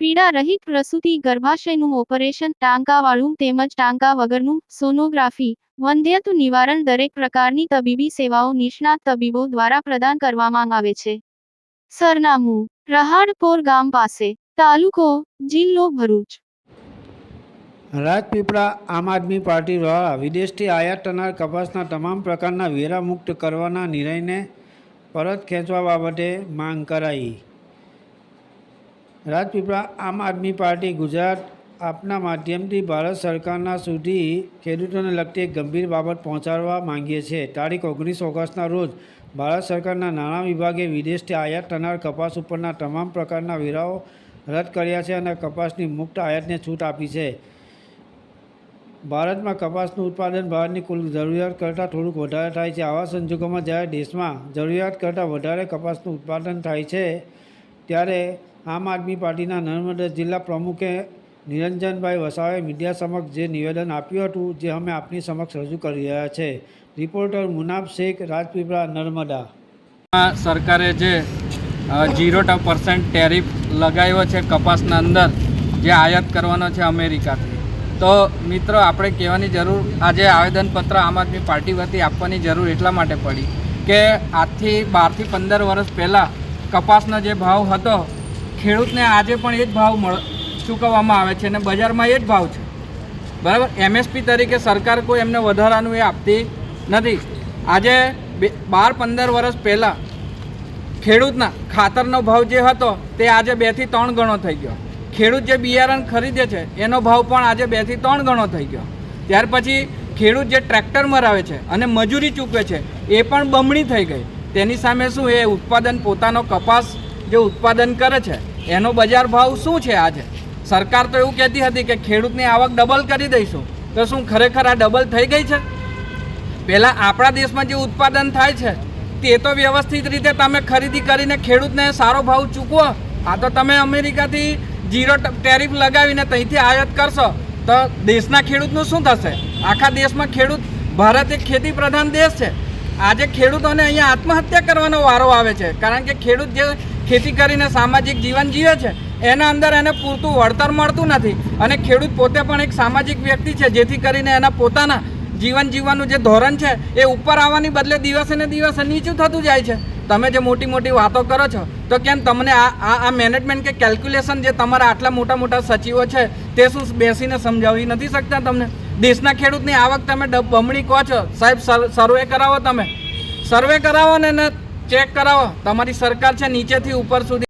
પીડા રહિત પ્રસૂતિ ગર્ભાશયનું ઓપરેશન ટાંકાવાળું તેમજ ટાંકા વગરનું સોનોગ્રાફી વંધ્યત્વ નિવારણ દરેક પ્રકારની તબીબી સેવાઓ નિષ્ણાત તબીબો દ્વારા પ્રદાન કરવામાં આવે છે. સરનામું, રહાડપોર ગામ પાસે, તાલુકો, જિલ્લો ભરૂચ. રાજપીપળા આમ આદમી પાર્ટી દ્વારા વિદેશથી આયાત થનાર કપાસના તમામ પ્રકારના વેરા મુક્ત કરવાના નિર્ણયને પરત ખેંચવા બાબતે માંગ કરાઈ. રાજપીપળા આમ આદમી પાર્ટી ગુજરાત આપના માધ્યમથી ભારત સરકારના સુધી ખેડૂતોને લગતી એક ગંભીર બાબત પહોંચાડવા માંગીએ છીએ. તારીખ ઓગણીસ ઓગસ્ટના રોજ ભારત સરકારના નાણાં વિભાગે વિદેશથી આયાત થનાર કપાસ ઉપરના તમામ પ્રકારના વેરાઓ રદ કર્યા છે અને કપાસની મુક્ત આયાતને છૂટ આપી છે. ભારતમાં કપાસનું ઉત્પાદન ભારતની કુલ જરૂરિયાત કરતાં થોડુંક વધારે થાય છે. આવા સંજોગોમાં જ્યારે દેશમાં જરૂરિયાત કરતાં વધારે કપાસનું ઉત્પાદન થાય છે, ત્યારે આમ આદમી પાર્ટીના નર્મદા જિલ્લા પ્રમુખે નિરંજનભાઈ વસાવાએ મીડિયા સમક્ષ જે નિવેદન આપ્યું હતું, જે અમે આપની સમક્ષ રજૂ કરી રહ્યા છે. રિપોર્ટર મુનાફ શેખ, રાજપીપળા, નર્મદા. સરકારે જે જીરો પર્સન્ટ ટેરિફ લગાવ્યો છે કપાસના અંદર, જે આયાત કરવાનો છે અમેરિકાથી. તો મિત્રો, આપણે કહેવાની જરૂર, આજે આવેદનપત્ર આમ આદમી પાર્ટી વતી આપવાની જરૂર એટલા માટે પડી કે આજથી બારથી પંદર વર્ષ પહેલાં કપાસનો જે ભાવ હતો ખેડૂતને આજે પણ એ જ ભાવ મળ, ચૂકવવામાં આવે છે અને બજારમાં એ જ ભાવ છે. બરાબર? એમએસપી તરીકે સરકાર કોઈ એમને વધારાનું એ આપતી નથી. આજે બે, બાર, પંદર વર્ષ પહેલાં ખેડૂતના ખાતરનો ભાવ જે હતો તે આજે બેથી ત્રણ ગણો થઈ ગયો. ખેડૂત જે બિયારણ ખરીદે છે, એનો ભાવ પણ આજે બેથી ત્રણ ગણો થઈ ગયો. ત્યાર પછી ખેડૂત જે ટ્રેક્ટર મરાવે છે અને મજૂરી ચૂકવે છે, એ પણ બમણી થઈ ગઈ. તેની સામે શું એ ઉત્પાદન, પોતાનો કપાસ જે ઉત્પાદન કરે છે એનો બજાર ભાવ શું છે આજે? સરકાર તો એવું કહેતી હતી કે ખેડૂતની આવક ડબલ કરી દઈશું. તો શું ખરેખર આ ડબલ થઈ ગઈ છે? પહેલાં આપણા દેશમાં જે ઉત્પાદન થાય છે, તે તો વ્યવસ્થિત રીતે તમે ખરીદી કરીને ખેડૂતને સારો ભાવ ચૂકવો. આ તો તમે અમેરિકાથી જીરો ટેરિફ લગાવીને ત્યાંથી આયાત કરશો, તો દેશના ખેડૂતનું શું થશે? આખા દેશમાં ખેડૂત, ભારત એક ખેતી પ્રધાન દેશ છે. આજે ખેડૂતોને અહીંયા આત્મહત્યા કરવાનો વારો આવે છે. કારણ કે ખેડૂત જે ખેતી કરીને સામાજિક જીવન જીવે છે. એના અંદર એને પૂરતું વળતર મળતું નથી. અને ખેડૂત પોતે પણ એક સામાજિક વ્યક્તિ છે, જેથી કરીને એના પોતાના જીવન જીવવાનું જે ધોરણ છે, એ ઉપર આવવાની બદલે દિવસે ને દિવસે નીચું થતું જાય છે. તમે જે મોટી મોટી વાતો કરો છો, તો કેમ તમને આ આ મેનેજમેન્ટ કે કેલ્ક્યુલેશન જે તમારા આટલા મોટા મોટા સચિવો છે, તે શું બેસીને સમજાવી નથી શકતા તમને? દેશના ખેડૂતની આવક તમે બમણી કહો છો, સાહેબ સર્વે કરાવો તમે. સર્વે કરાવો ને ચેક કરાવો. તમારી સરકાર છે નીચેથી ઉપર સુધી